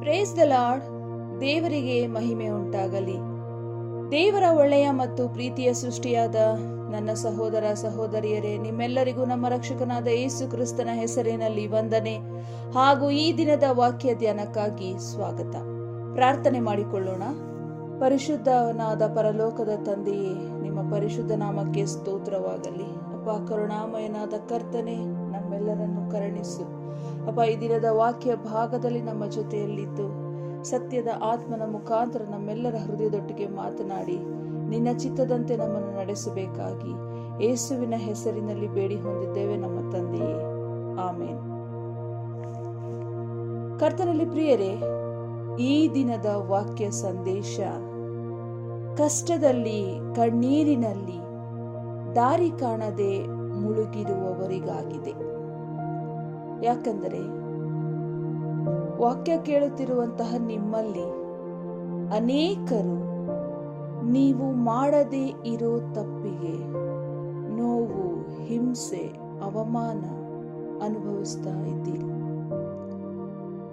Praise the lord ದೇವರಿಗೆ ಮಹಿಮೆ ಉಂಟಾಗಲಿ. ದೇವರ ಒಳ್ಳೆಯ ಮತ್ತು ಪ್ರೀತಿಯ ಸೃಷ್ಟಿಯಾದ ನನ್ನ ಸಹೋದರ ಸಹೋದರಿಯರೇ, ನಿಮ್ಮೆಲ್ಲರಿಗೂ ನಮ್ಮ ರಕ್ಷಕನಾದ ಯೇಸು ಕ್ರಿಸ್ತನ ಹೆಸರಿನಲ್ಲಿ ವಂದನೆ. ಹಾಗೂ ಈ ದಿನದ ವಾಕ್ಯ ಧ್ಯಾನಕ್ಕಾಗಿ ಸ್ವಾಗತ. ಪ್ರಾರ್ಥನೆ ಮಾಡಿಕೊಳ್ಳೋಣ. ಪರಿಶುದ್ಧನಾದ ಪರಲೋಕದ ತಂದೆಯೇ, ನಿಮ್ಮ ಪರಿಶುದ್ಧ ನಾಮಕ್ಕೆ ಸ್ತೋತ್ರವಾಗಲಿ. ಅಪ್ಪ, ಕರುಣಾಮಯನಾದ ಕರ್ತನೆ ನಮ್ಮೆಲ್ಲರನ್ನು ಕರುಣಿಸು. ಅಪ್ಪ, ಈ ದಿನದ ವಾಕ್ಯ ಭಾಗದಲ್ಲಿ ನಮ್ಮ ಜೊತೆಯಲ್ಲಿದ್ದು. ಸತ್ಯದ ಆತ್ಮನ ಮುಖಾಂತರ ನಮ್ಮೆಲ್ಲರ ಹೃದಯದೊಟ್ಟಿಗೆ ಮಾತನಾಡಿ. ನಿನ್ನ ಚಿತ್ತದಂತೆ ನಮ್ಮನ್ನು ನಡೆಸಬೇಕಾಗಿ. ಯೇಸುವಿನ ಹೆಸರಿನಲ್ಲಿ ಬೇಡಿ ಹೊಂದಿದ್ದೇವೆ ನಮ್ಮ ತಂದೆಯೇ. ಆಮೇನ್. ಕರ್ತನಲ್ಲಿ ಪ್ರಿಯರೇ, ಈ ದಿನದ ವಾಕ್ಯ ಸಂದೇಶ. ಕಷ್ಟದಲ್ಲಿ, ಕಣ್ಣೀರಿನಲ್ಲಿ, ದಾರಿ ಕಾಣದೆ ಮುಳುಗಿರುವವರಿಗಾಗಿದೆ. ಯಾಕಂದರೆ ವಾಕ್ಯ ಕೇಳುತ್ತಿರುವಂತಹ ನಿಮ್ಮಲ್ಲಿ ಅನೇಕರು ನೀವು ಮಾಡದೇ ಇರೋ ತಪ್ಪಿಗೆ ನೋವು, ಹಿಂಸೆ, ಅವಮಾನ ಅನುಭವಿಸ್ತಾ ಇದ್ದೀರಿ.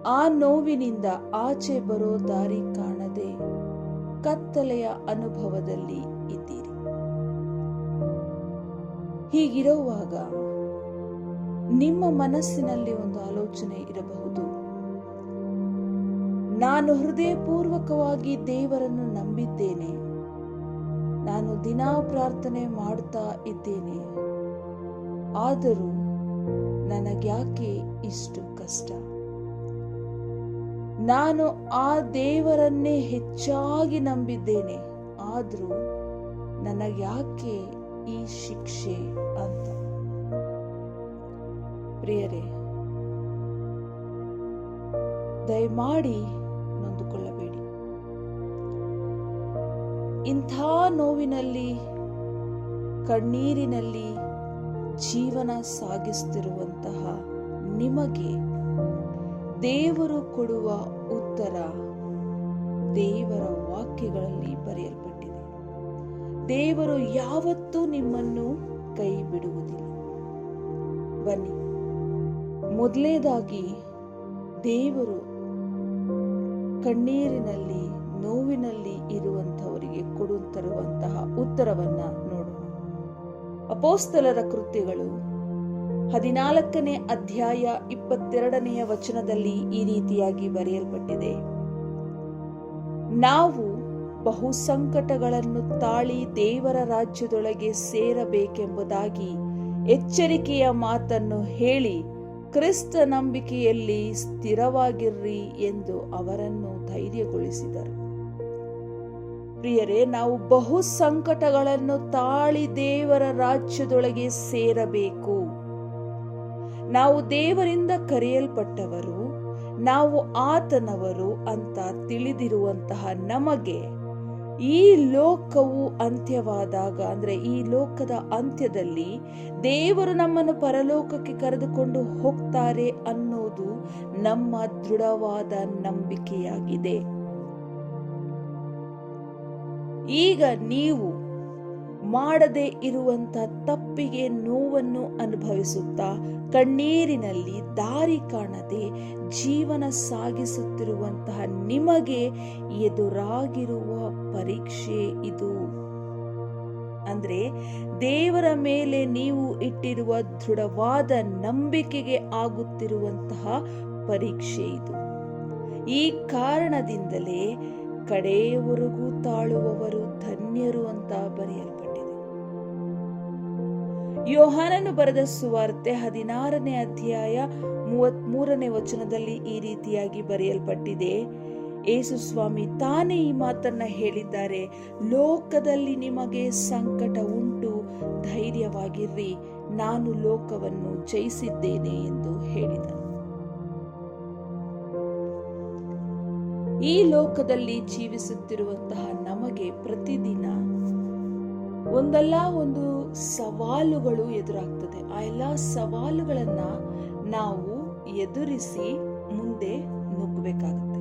ಆ ನೋವಿನಿಂದ ಆಚೆ ಬರೋ ದಾರಿ ಕಾಣದೆ ಕತ್ತಲೆಯ ಅನುಭವದಲ್ಲಿ ಇದ್ದೀರಿ. ಹೀಗಿರುವಾಗ ನಿಮ್ಮ ಮನಸ್ಸಿನಲ್ಲಿ ಒಂದು ಆಲೋಚನೆ ಇರಬಹುದು. ನಾನು ಹೃದಯಪೂರ್ವಕವಾಗಿ ದೇವರನ್ನು ನಂಬಿದ್ದೇನೆ. ನಾನು ದಿನಾ ಪ್ರಾರ್ಥನೆ ಮಾಡ್ತಾ ಇದ್ದೇನೆ. ಆದರೂ ನನಗ್ಯಾಕೆ ಇಷ್ಟು ಕಷ್ಟ? ನಾನು ಆ ದೇವರನ್ನೇ ಹೆಚ್ಚಾಗಿ ನಂಬಿದ್ದೇನೆ. ಆದರೂ ನನಗ್ಯಾಕೆ ಈ ಶಿಕ್ಷೆ ಅಂತ? ಪ್ರಿಯರೇ, ದಯಮಾಡಿ ನೊಂದುಕೊಳ್ಳಬೇಡಿ. ಇಂಥ ನೋವಿನಲ್ಲಿ, ಕಣ್ಣೀರಿನಲ್ಲಿ ಜೀವನ ಸಾಗಿಸುತ್ತಿರುವಂತಹ ನಿಮಗೆ ದೇವರು ಕೊಡುವ ಉತ್ತರ ದೇವರ ವಾಕ್ಯಗಳಲ್ಲಿ ಬರೆಯಲ್ಪಟ್ಟಿದೆ. ದೇವರು ಯಾವತ್ತೂ ನಿಮ್ಮನ್ನು ಕೈ ಬಿಡುವುದಿಲ್ಲ ಬನ್ನಿ. ಮೊದಲೇದಾಗಿ ದೇವರು ಕಣ್ಣೀರಿನಲ್ಲಿ, ನೋವಿನಲ್ಲಿ ಇರುವಂತಹವರಿಗೆ ಕೊಡುತ್ತಿರುವಂತಹ ಉತ್ತರವನ್ನ ನೋಡೋಣ. ಅಪೋಸ್ತಲರ ಕೃತ್ಯಗಳು ಹದಿನಾಲ್ಕನೇ ಅಧ್ಯಾಯ ಇಪ್ಪತ್ತೆರಡನೆಯ ವಚನದಲ್ಲಿ ಈ ರೀತಿಯಾಗಿ ಬರೆಯಲ್ಪಟ್ಟಿದೆ. ನಾವು ಬಹು ಸಂಕಟಗಳನ್ನು ತಾಳಿ ದೇವರ ರಾಜ್ಯದೊಳಗೆ ಸೇರಬೇಕೆಂಬುದಾಗಿ ಎಚ್ಚರಿಕೆಯ ಮಾತನ್ನು ಹೇಳಿ ಕ್ರಿಸ್ತ ನಂಬಿಕೆಯಲ್ಲಿ ಸ್ಥಿರವಾಗಿರ್ರಿ ಎಂದು ಅವರನ್ನು ಧೈರ್ಯಗೊಳಿಸಿದರು. ಪ್ರಿಯರೇ, ನಾವು ಬಹು ಸಂಕಟಗಳನ್ನು ತಾಳಿ ದೇವರ ರಾಜ್ಯದೊಳಗೆ ಸೇರಬೇಕು. ನಾವು ದೇವರಿಂದ ಕರೆಯಲ್ಪಟ್ಟವರು, ನಾವು ಆತನವರು ಅಂತ ತಿಳಿದಿರುವಂತಹ ನಮಗೆ ಈ ಲೋಕವು ಅಂತ್ಯವಾದಾಗ, ಅಂದ್ರೆ ಈ ಲೋಕದ ಅಂತ್ಯದಲ್ಲಿ ದೇವರು ನಮ್ಮನ್ನು ಪರಲೋಕಕ್ಕೆ ಕರೆದುಕೊಂಡು ಹೋಗ್ತಾರೆ ಅನ್ನೋದು ನಮ್ಮ ದೃಢವಾದ ನಂಬಿಕೆಯಾಗಿದೆ. ಈಗ ನೀವು ಮಾಡದೆ ಇರುವಂತ ತಪ್ಪಿಗೆ ನೋವನ್ನು ಅನುಭವಿಸುತ್ತಾ ಕಣ್ಣೀರಿನಲ್ಲಿ ದಾರಿ ಕಾಣದೆ ಜೀವನ ಸಾಗಿಸುತ್ತಿರುವಂತಹ ನಿಮಗೆ ಎದುರಾಗಿರುವ ಪರೀಕ್ಷೆ ಇದು. ಅಂದ್ರೆ ದೇವರ ಮೇಲೆ ನೀವು ಇಟ್ಟಿರುವ ದೃಢವಾದ ನಂಬಿಕೆಗೆ ಆಗುತ್ತಿರುವಂತಹ ಪರೀಕ್ಷೆ ಇದು. ಈ ಕಾರಣದಿಂದಲೇ ಕಡೆಯವರೆಗೂ ತಾಳುವವರು ಧನ್ಯರು ಅಂತ ಬರೆಯಲ್ಪಟ್ಟಿದೆ ಯೋಹಾನನು ಬರೆದ ಸುವಾರ್ತೆ ಹದಿನಾರನೇ ಅಧ್ಯಾಯ ಮೂವತ್ ಮೂರನೇ ವಚನದಲ್ಲಿ ಈ ರೀತಿಯಾಗಿ ಬರೆಯಲ್ಪಟ್ಟಿದೆ. ಯೇಸು ಸ್ವಾಮಿ, ತಾನೇ ಈ ಮಾತನ್ನ ಹೇಳಿದ್ದಾರೆ. ಲೋಕದಲ್ಲಿ ನಿಮಗೆ ಸಂಕಟ ಉಂಟು, ಧೈರ್ಯವಾಗಿರ್ರಿ. ನಾನು ಲೋಕವನ್ನು ಜಯಿಸಿದ್ದೇನೆ ಎಂದು ಹೇಳಿದ ಈ ಲೋಕದಲ್ಲಿ ಜೀವಿಸುತ್ತಿರುವಂತಹ ನಮಗೆ ಪ್ರತಿದಿನ ಒಂದಲ್ಲ ಒಂದು ಸವಾಲುಗಳು ಎದುರಾಗ್ತದೆ. ಆ ಎಲ್ಲ ಸವಾಲುಗಳನ್ನ ನಾವು ಎದುರಿಸಿ ಮುಂದೆ ನುಗ್ಗಬೇಕಾಗುತ್ತೆ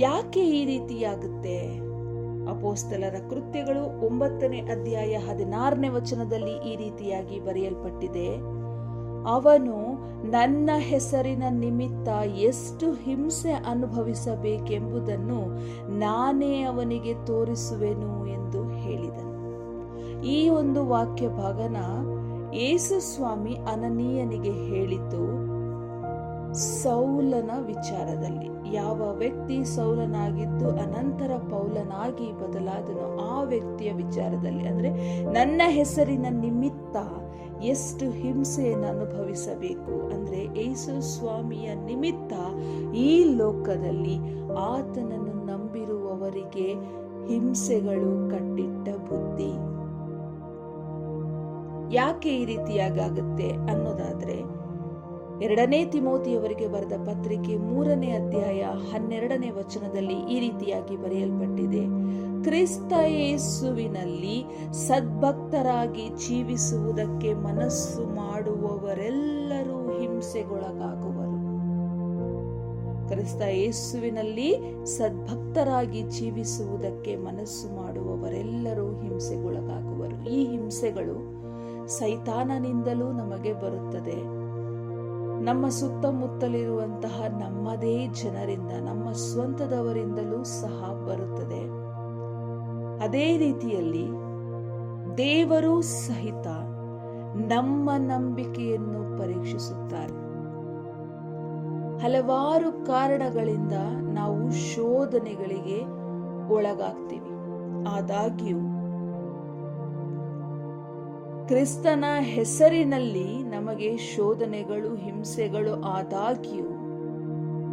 ಯಾಕೆ ಈ ರೀತಿಯಾಗುತ್ತೆ? ಅಪೋಸ್ತಲರ ಕೃತ್ಯಗಳು ಒಂಬತ್ತನೇ ಅಧ್ಯಾಯ ಹದಿನಾರನೇ ವಚನದಲ್ಲಿ ಈ ರೀತಿಯಾಗಿ ಬರೆಯಲ್ಪಟ್ಟಿದೆ. ಅವನು ನನ್ನ ಹೆಸರಿನ ನಿಮಿತ್ತ ಎಷ್ಟು ಹಿಂಸೆ ಅನುಭವಿಸಬೇಕೆಂಬುದನ್ನು ನಾನೇ ಅವನಿಗೆ ತೋರಿಸುವೆನು ಎಂದು ಹೇಳಿದನು. ಈ ಒಂದು ವಾಕ್ಯ ಭಾಗನ ಯೇಸು ಸ್ವಾಮಿ ಅನನೀಯನಿಗೆ ಹೇಳಿದ್ದು, ಸೌಲನ ವಿಚಾರದಲ್ಲಿ. ಯಾವ ವ್ಯಕ್ತಿ ಸೌಲನಾಗಿದ್ದು ಅನಂತರ ಪೌಲನಾಗಿ ಬದಲಾದನು ಆ ವ್ಯಕ್ತಿಯ ವಿಚಾರದಲ್ಲಿ. ಅಂದ್ರೆ, ನನ್ನ ಹೆಸರಿನ ನಿಮಿತ್ತ ಎಷ್ಟು ಹಿಂಸೆಯನ್ನು ಅನುಭವಿಸಬೇಕು ಅಂದರೆ ಯೇಸು ಸ್ವಾಮಿಯ ನಿಮಿತ್ತ ಈ ಲೋಕದಲ್ಲಿ ಆತನನ್ನು ನಂಬಿರುವವರಿಗೆ ಹಿಂಸೆಗಳು ಕಟ್ಟಿಟ್ಟ ಬುದ್ಧಿ. ಯಾಕೆ ಈ ರೀತಿಯಾಗುತ್ತೆ ಅನ್ನೋದಾದ್ರೆ ಎರಡನೇ ತಿಮೋತಿಯವರಿಗೆ ಬರೆದ ಪತ್ರಿಕೆ ಮೂರನೇ ಅಧ್ಯಾಯ ಹನ್ನೆರಡನೇ ವಚನದಲ್ಲಿ ಈ ರೀತಿಯಾಗಿ ಬರೆಯಲ್ಪಟ್ಟಿದೆ. ಕ್ರಿಸ್ತ ಯೇಸುವಿನಲ್ಲಿ ಸದ್ಭಕ್ತರಾಗಿ ಜೀವಿಸುವುದಕ್ಕೆ ಮನಸ್ಸು ಮಾಡುವವರೆಲ್ಲರೂ ಹಿಂಸೆಗೊಳಗಾಗುವರು. ಕ್ರಿಸ್ತ ಯೇಸುವಿನಲ್ಲಿ ಸದ್ಭಕ್ತರಾಗಿ ಜೀವಿಸುವುದಕ್ಕೆ ಮನಸ್ಸು ಮಾಡುವವರೆಲ್ಲರೂ ಹಿಂಸೆಗೊಳಗಾಗುವರು. ಈ ಹಿಂಸೆಗಳು ಸೈತಾನನಿಂದಲೂ ನಮಗೆ ಬರುತ್ತದೆ. ನಮ್ಮ ಸುತ್ತಮುತ್ತಲಿರುವಂತಹ ನಮ್ಮದೇ ಜನರಿಂದ, ನಮ್ಮ ಸ್ವಂತದವರಿಂದಲೂ ಸಹ ಬರುತ್ತದೆ. ಅದೇ ರೀತಿಯಲ್ಲಿ ದೇವರು ಸಹಿತ ನಮ್ಮ ನಂಬಿಕೆಯನ್ನು ಪರೀಕ್ಷಿಸುತ್ತಾರೆ. ಹಲವಾರು ಕಾರಣಗಳಿಂದ ನಾವು ಶೋಧನೆಗಳಿಗೆ ಒಳಗಾಗ್ತೀವಿ. ಆದಾಗ್ಯೂ ಕ್ರಿಸ್ತನ ಹೆಸರಿನಲ್ಲಿ ನಮಗೆ ಶೋಧನೆಗಳು, ಹಿಂಸೆಗಳು ಆದಾಗ್ಯೂ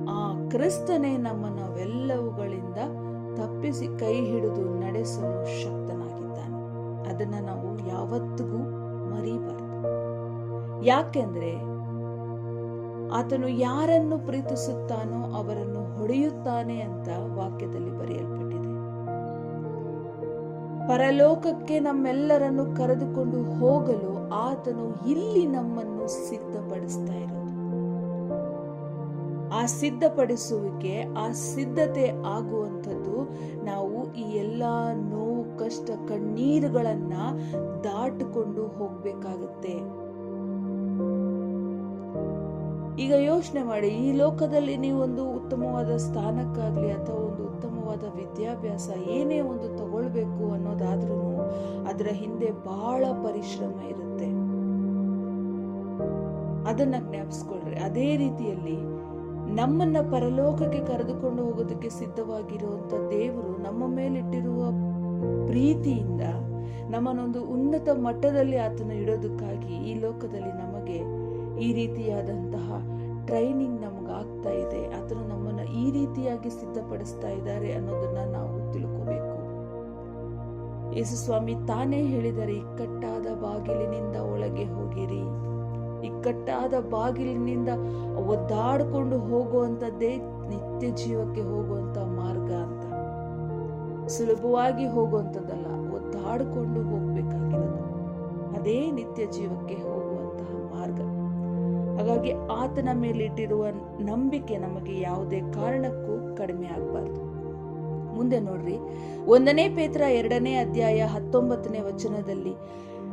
ಆ ಕ್ರಿಸ್ತನೇ ನಮ್ಮನ್ನವೆಲ್ಲವುಗಳಿಂದ ತಪ್ಪಿಸಿ ಕೈ ಹಿಡಿದು ನಡೆಸಲು ಶಕ್ತನಾಗಿದ್ದಾನೆ. ಅದನ್ನ ನಾವು ಯಾವತ್ತಿಗೂ ಮರೆಯಬಾರದು ಯಾಕೆಂದ್ರೆ ಆತನು ಯಾರನ್ನು ಪ್ರೀತಿಸುತ್ತಾನೋ ಅವರನ್ನು ಹೊಡೆಯುತ್ತಾನೆ ಅಂತ ವಾಕ್ಯದಲ್ಲಿ ಬರೆಯಲ್ಪಟ್ಟಿದೆ. ಪರಲೋಕಕ್ಕೆ ನಮ್ಮೆಲ್ಲರನ್ನು ಕರೆದುಕೊಂಡು ಹೋಗಲು ಆತನು ಇಲ್ಲಿ ನಮ್ಮನ್ನು ಸಿದ್ಧಪಡಿಸ್ತಾ ಇರೋದು. ಆ ಸಿದ್ಧಪಡಿಸುವಿಕೆ, ಆ ಸಿದ್ಧತೆ ಆಗುವಂಥದ್ದು ನಾವು ಈ ಎಲ್ಲ ನೋವು, ಕಷ್ಟ, ಕಣ್ಣೀರುಗಳನ್ನ ದಾಟಿಕೊಂಡು ಹೋಗ್ಬೇಕಾಗತ್ತೆ. ಈಗ ಯೋಚನೆ ಮಾಡಿ, ಈ ಲೋಕದಲ್ಲಿ ನೀವೊಂದು ಉತ್ತಮವಾದ ಸ್ಥಾನಕ್ಕಾಗ್ಲಿ ಅಥವಾ ಒಂದು ಉತ್ತಮವಾದ ವಿದ್ಯಾಭ್ಯಾಸ ಏನೇ ಒಂದು ತಗೊಳ್ಬೇಕು ಅನ್ನೋದಾದ್ರೂ ಅದರ ಹಿಂದೆ ಬಹಳ ಪರಿಶ್ರಮ ಇರುತ್ತೆ. ಅದನ್ನ ಜ್ಞಾಪಿಸ್ಕೊಳ್ರಿ. ಅದೇ ರೀತಿಯಲ್ಲಿ ನಮ್ಮನ್ನ ಪರಲೋಕಕ್ಕೆ ಕರೆದುಕೊಂಡು ಹೋಗೋದಕ್ಕೆ ಸಿದ್ಧವಾಗಿರುವಂತ ದೇವರು ನಮ್ಮ ಮೇಲಿಟ್ಟಿರುವ ಪ್ರೀತಿಯಿಂದ ನಮ್ಮನ್ನೊಂದು ಉನ್ನತ ಮಟ್ಟದಲ್ಲಿ ಆತನ ಇಡೋದಕ್ಕಾಗಿ ಈ ಲೋಕದಲ್ಲಿ ನಮಗೆ ಈ ರೀತಿಯಾದಂತಹ ಟ್ರೈನಿಂಗ್ ನಮ್ಗೆ ಆಗ್ತಾ ಇದೆ. ರೀತಿಯಾಗಿ ಸಿದ್ಧಪಡಿಸ್ತಾ ಇದ್ದಾರೆ ಅನ್ನೋದನ್ನ ನಾವು ತಿಳ್ಕೋಬೇಕು. ಯೇಸು ಸ್ವಾಮಿ, ತಾನೇ ಹೇಳಿದರೆ ಇಕ್ಕಟ್ಟಾದ ಬಾಗಿಲಿನಿಂದ ಒಳಗೆ ಹೋಗಿರಿ. ಇಕ್ಕಟ್ಟಾದ ಬಾಗಿಲಿನಿಂದ ಒದ್ದಾಡಿಕೊಂಡು ಹೋಗುವಂಥದ್ದೇ ನಿತ್ಯ ಜೀವಕ್ಕೆ ಹೋಗುವಂತ ಮಾರ್ಗ ಅಂತ. ಸುಲಭವಾಗಿ ಹೋಗುವಂಥದ್ದಲ್ಲ, ಒದ್ದಾಡಿಕೊಂಡು ಹೋಗ್ಬೇಕಾಗಿರೋದು. ಅದೇ ನಿತ್ಯ ಜೀವಕ್ಕೆ ಹೋಗುವಂತಹ ಮಾರ್ಗ. ಹಾಗಾಗಿ ಆತನ ಮೇಲಿಟ್ಟಿರುವ ನಂಬಿಕೆ ನಮಗೆ ಯಾವುದೇ ಕಾರಣಕ್ಕೂ ಕಡಿಮೆ ಆಗಬಾರ್ದು. ಮುಂದೆ ನೋಡ್ರಿ. ಒಂದನೇ ಪೇತ್ರ ಎರಡನೇ ಅಧ್ಯಾಯ ಹತ್ತೊಂಬತ್ತನೇ ವಚನದಲ್ಲಿ,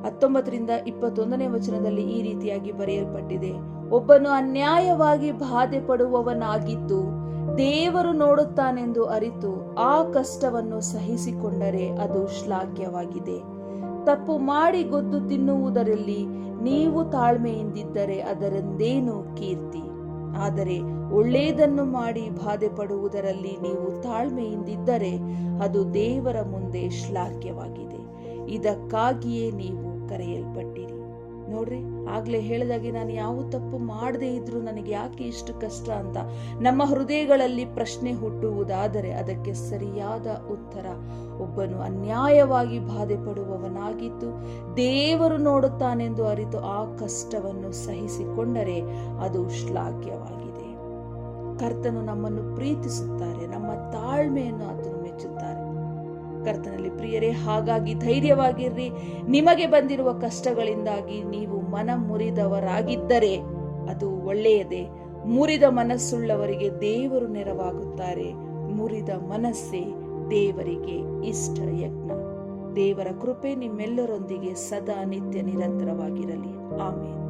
ಹತ್ತೊಂಬತ್ತರಿಂದ ಇಪ್ಪತ್ತೊಂದನೇ ವಚನದಲ್ಲಿ ಈ ರೀತಿಯಾಗಿ ಬರೆಯಲ್ಪಟ್ಟಿದೆ. ಒಬ್ಬನು ಅನ್ಯಾಯವಾಗಿ ಬಾಧೆ ಪಡುವವನಾಗಿದ್ದು ದೇವರು ನೋಡುತ್ತಾನೆಂದು ಅರಿತು ಆ ಕಷ್ಟವನ್ನು ಸಹಿಸಿಕೊಂಡರೆ ಅದು ಶ್ಲಾಘ್ಯವಾಗಿದೆ. ತಪ್ಪು ಮಾಡಿ ಗೊದ್ದು ತಿನ್ನುವುದರಲ್ಲಿ ನೀವು ತಾಳ್ಮೆಯಿಂದಿದ್ದರೆ ಅದರಿಂದೇನು ಕೀರ್ತಿ? ಆದರೆ ಒಳ್ಳೆಯದನ್ನು ಮಾಡಿ ಬಾಧೆ ಪಡುವುದರಲ್ಲಿ ನೀವು ತಾಳ್ಮೆಯಿಂದಿದ್ದರೆ ಅದು ದೇವರ ಮುಂದೆ ಶ್ಲಾಘ್ಯವಾಗಿದೆ. ಇದಕ್ಕಾಗಿಯೇ ನೀವು ಕರೆಯಲ್ಪಟ್ಟಿರಿ. ನೋಡ್ರಿ, ಆಗ್ಲೇ ಹೇಳಿದಾಗೆ ನಾನು ಯಾವ ತಪ್ಪು ಮಾಡದೇ ಇದ್ರೂ ನನಗೆ ಯಾಕೆ ಇಷ್ಟು ಕಷ್ಟ ಅಂತ? ನಮ್ಮ ಹೃದಯಗಳಲ್ಲಿ ಪ್ರಶ್ನೆ ಹುಟ್ಟುವುದಾದರೆ ಅದಕ್ಕೆ ಸರಿಯಾದ ಉತ್ತರ. ಒಬ್ಬನು ಅನ್ಯಾಯವಾಗಿ ಬಾಧೆ ಪಡುವವನಾಗಿದ್ದು ದೇವರು ನೋಡುತ್ತಾನೆಂದು ಅರಿತು ಆ ಕಷ್ಟವನ್ನು ಸಹಿಸಿಕೊಂಡರೆ ಅದು ಶ್ಲಾಘ್ಯವಾಗಿದೆ. ಕರ್ತನು ನಮ್ಮನ್ನು ಪ್ರೀತಿಸುತ್ತಾರೆ, ನಮ್ಮ ತಾಳ್ಮೆಯನ್ನು ಆತನು ಮೆಚ್ಚುತ್ತಾರೆ. ಕರ್ತನಲ್ಲಿ ಪ್ರಿಯರೇ, ಹಾಗಾಗಿ ಧೈರ್ಯವಾಗಿರ್ರಿ. ನಿಮಗೆ ಬಂದಿರುವ ಕಷ್ಟಗಳಿಂದಾಗಿ ನೀವು ಮನ ಮುರಿದವರಾಗಿದ್ದರೆ ಅದು ಒಳ್ಳೆಯದೇ. ಮುರಿದ ಮನಸ್ಸುಳ್ಳವರಿಗೆ ದೇವರು ನೆರವಾಗುತ್ತಾರೆ. ಮುರಿದ ಮನಸ್ಸೇ ದೇವರಿಗೆ ಇಷ್ಟ ಯಜ್ಞ. ದೇವರ ಕೃಪೆ ನಿಮ್ಮೆಲ್ಲರೊಂದಿಗೆ ಸದಾ ನಿತ್ಯ ನಿರಂತರವಾಗಿರಲಿ. ಆಮೇಲೆ